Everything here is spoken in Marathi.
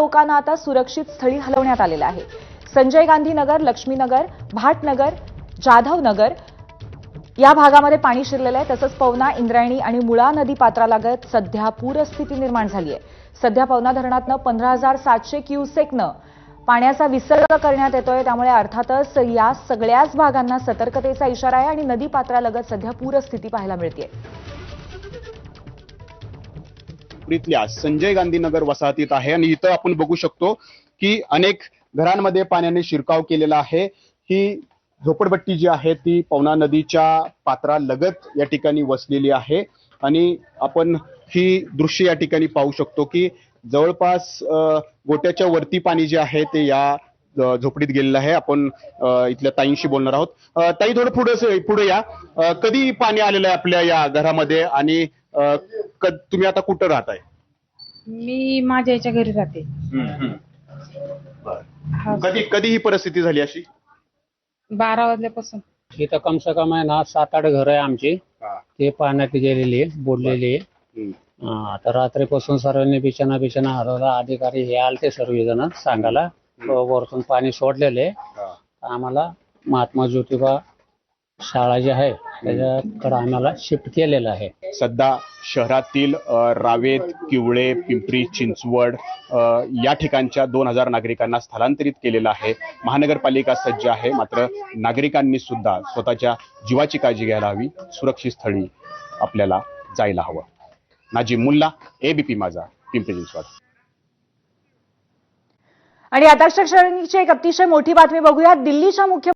लोकांना आता सुरक्षित स्थळी हलवण्यात आलेलं आहे. संजय गांधी नगर लक्ष्मीनगर भाटनगर जाधवनगर या भागामध्ये पाणी शिरलेलं आहे. तसंच पवना इंद्रायणी आणि मुळा नदी पात्रालागत सध्या पूरस्थिती निर्माण झाली आहे. सध्या पवना धरणातनं पंधरा हजार सातशे क्युसेकनं पाण्याचा विसर्ग करण्यात येतोय. त्यामुळे अर्थातच या सगळ्याच भागांना सतर्कतेचा इशारा आहे आणि नदी पात्रालगत सध्या पूरस्थिती पाहायला मिळते इथल्या संजय गांधी नगर वसाहतीत आहे. आणि इथं आपण बघू शकतो की अनेक घरांमध्ये पाण्याने शिरकाव केलेला आहे. ही झोपडपट्टी जी आहे ती पवना नदीच्या पात्रालगत या ठिकाणी वसलेली आहे. आणि आपण ही दृश्य या ठिकाणी पाहू शकतो की जवळपास गोट्याच्या वरती पाणी जे आहे ते या झोपडीत गेलेलं आहे. आपण इथल्या ताईंशी बोलणार आहोत. ताई थोडं पुढे पुढे या. कधी पाणी आलेलं आहे आपल्या या घरामध्ये? आणि क- तुम्ही आता कुठं राहताय? मी माझ्या याच्या घरी राहते. हा, कधी कधी ही परिस्थिती झाली अशी? बारा वाजल्यापासून. इथं कम से कम आहे ना सात आठ घरं आहे आमची. ते पाण्यात गेलेली आहे बुडलेली आहे. हा, तर रात्रीपासून सर्वांनी बिछाना बिछाना हरवला. अधिकारी हे आलते सर्वजण सांगायला. वरतून पाणी सोडलेले हा. आम्हाला महात्मा ज्योतिबा शाळा जी आहे त्याच्याकडे आम्हाला शिफ्ट केलेलं आहे. सध्या शहरातील अ, रावेत किवळे पिंपरी चिंचवड अ, या ठिकाणच्या दोन हजार नागरिकांना स्थलांतरित केलेलं आहे. महानगरपालिका सज्ज आहे मात्र नागरिकांनी सुद्धा स्वतःच्या जीवाची काळजी घ्यायला हवी. सुरक्षित स्थळी आपल्याला जायला हवं. नाजिम मुल्ला एबीपी माझा पिंपरी चिंचवड. आणि आता श्रेणीची एक अतिशय मोठी बातमी बघूया दिल्लीच्या मुख्य